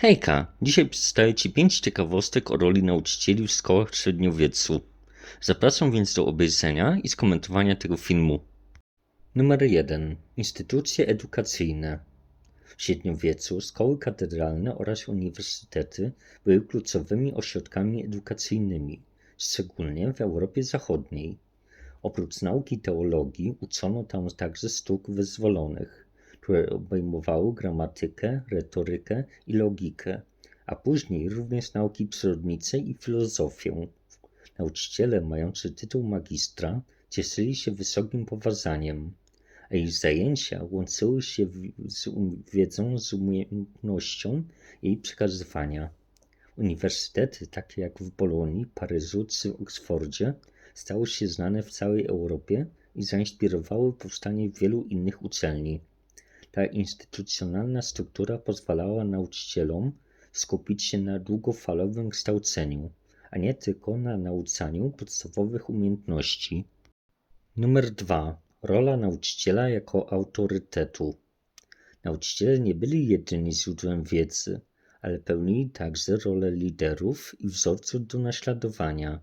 Hejka! Dzisiaj przedstawię Ci 5 ciekawostek o roli nauczycieli w szkołach w. Zapraszam więc do obejrzenia i skomentowania tego filmu. Numer 1. Instytucje edukacyjne. W średniowieczu szkoły katedralne oraz uniwersytety były kluczowymi ośrodkami edukacyjnymi, szczególnie w Europie Zachodniej. Oprócz nauki teologii uczono tam także sztuk wyzwolonych, które obejmowały gramatykę, retorykę i logikę, a później również nauki przyrodnicze i filozofię. Nauczyciele mający tytuł magistra cieszyli się wysokim poważaniem, a ich zajęcia łączyły się z wiedzą z umiejętnością jej przekazywania. Uniwersytety takie jak w Bolonii, Paryżu czy Oksfordzie stały się znane w całej Europie i zainspirowały powstanie wielu innych uczelni. Ta instytucjonalna struktura pozwalała nauczycielom skupić się na długofalowym kształceniu, a nie tylko na nauczaniu podstawowych umiejętności. Numer 2. Rola nauczyciela jako autorytetu. Nauczyciele nie byli jedynie źródłem wiedzy, ale pełnili także rolę liderów i wzorców do naśladowania.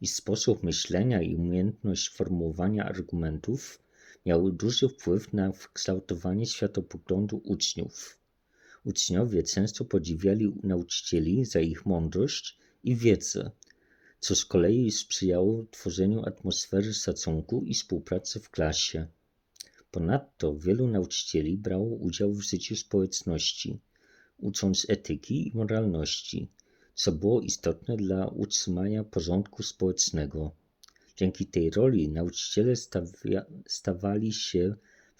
Ich sposób myślenia i umiejętność formułowania argumentów miały duży wpływ na kształtowanie światopoglądu uczniów. Uczniowie często podziwiali nauczycieli za ich mądrość i wiedzę, co z kolei sprzyjało tworzeniu atmosfery szacunku i współpracy w klasie. Ponadto wielu nauczycieli brało udział w życiu społeczności, ucząc etyki i moralności, co było istotne dla utrzymania porządku społecznego. Dzięki tej roli nauczyciele stawia, stawali się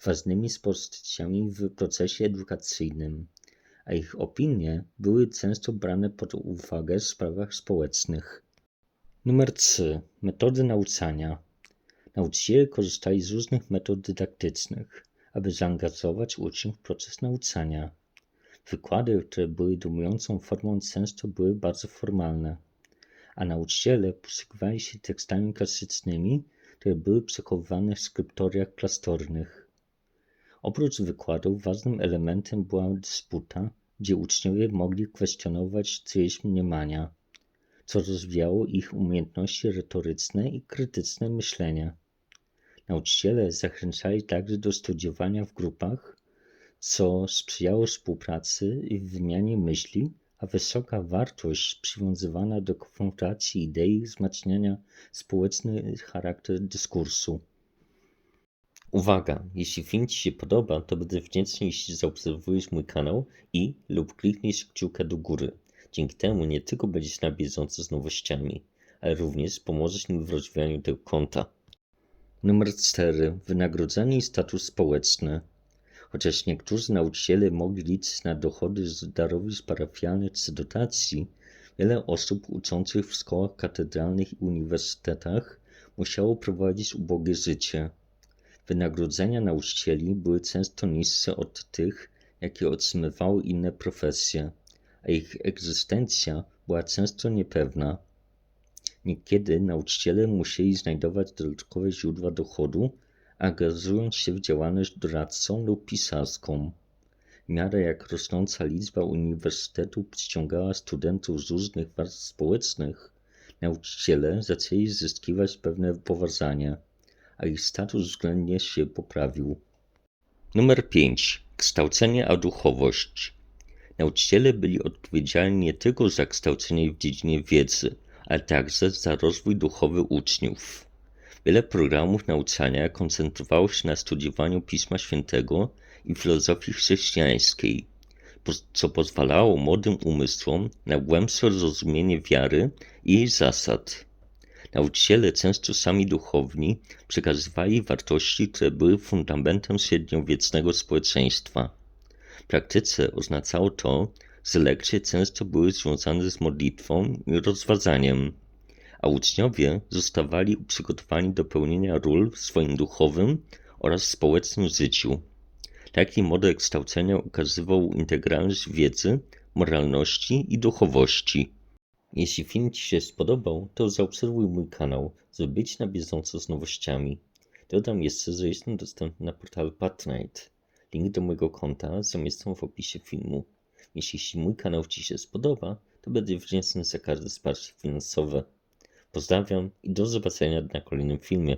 ważnymi postaciami w procesie edukacyjnym, a ich opinie były często brane pod uwagę w sprawach społecznych. Numer 3. Metody nauczania. Nauczyciele korzystali z różnych metod dydaktycznych, aby zaangażować uczniów w proces nauczania. Wykłady, które były dominującą formą, często były bardzo formalne nauczyciele posługiwali się tekstami klasycznymi, które były przechowywane w skryptoriach klasztornych. Oprócz wykładów ważnym elementem była dysputa, gdzie uczniowie mogli kwestionować czyjeś mniemania, co rozwijało ich umiejętności retoryczne i krytyczne myślenia. Nauczyciele zachęcali także do studiowania w grupach, co sprzyjało współpracy i wymianie myśli wysoka wartość przywiązywana do konfrontacji idei wzmacniania społeczny charakter dyskursu. Uwaga! Jeśli film Ci się podoba, to będę wdzięczny, jeśli zaobserwujesz mój kanał i lub klikniesz kciuka do góry. Dzięki temu nie tylko będziesz na bieżąco z nowościami, ale również pomożesz mi w rozwijaniu tego konta. Numer 4. Wynagrodzenie i status społeczny. Chociaż niektórzy nauczyciele mogli liczyć na dochody z darowizn parafialnych czy dotacji, wiele osób uczących w szkołach katedralnych i uniwersytetach musiało prowadzić ubogie życie. Wynagrodzenia nauczycieli były często niższe od tych, jakie otrzymywały inne profesje, a ich egzystencja była często niepewna. Niekiedy nauczyciele musieli znajdować dodatkowe źródła dochodu, angażując się w działalność doradczą lub pisarską. W miarę jak rosnąca liczba uniwersytetów przyciągała studentów z różnych warstw społecznych, nauczyciele zaczęli zyskiwać pewne poważanie, a ich status względnie się poprawił. Numer 5. Kształcenie a duchowość. Nauczyciele byli odpowiedzialni nie tylko za kształcenie w dziedzinie wiedzy, ale także za rozwój duchowy uczniów. Wiele programów nauczania koncentrowało się na studiowaniu Pisma Świętego i filozofii chrześcijańskiej, co pozwalało młodym umysłom na głębsze zrozumienie wiary i jej zasad. Nauczyciele, często sami duchowni, przekazywali wartości, które były fundamentem średniowiecznego społeczeństwa. W praktyce oznaczało to, że lekcje często były związane z modlitwą i rozważaniem a uczniowie zostawali przygotowani do pełnienia ról w swoim duchowym oraz społecznym życiu. Taki model kształcenia ukazywał integralność wiedzy, moralności i duchowości. Jeśli film Ci się spodobał, to zaobserwuj mój kanał, żeby być na bieżąco z nowościami. Dodam jeszcze, że jestem dostępny na portalu Patronite. Link do mojego konta zamieszczam w opisie filmu. Jeśli mój kanał Ci się spodoba, to będę wdzięczny za każde wsparcie finansowe. Pozdrawiam i do zobaczenia na kolejnym filmie.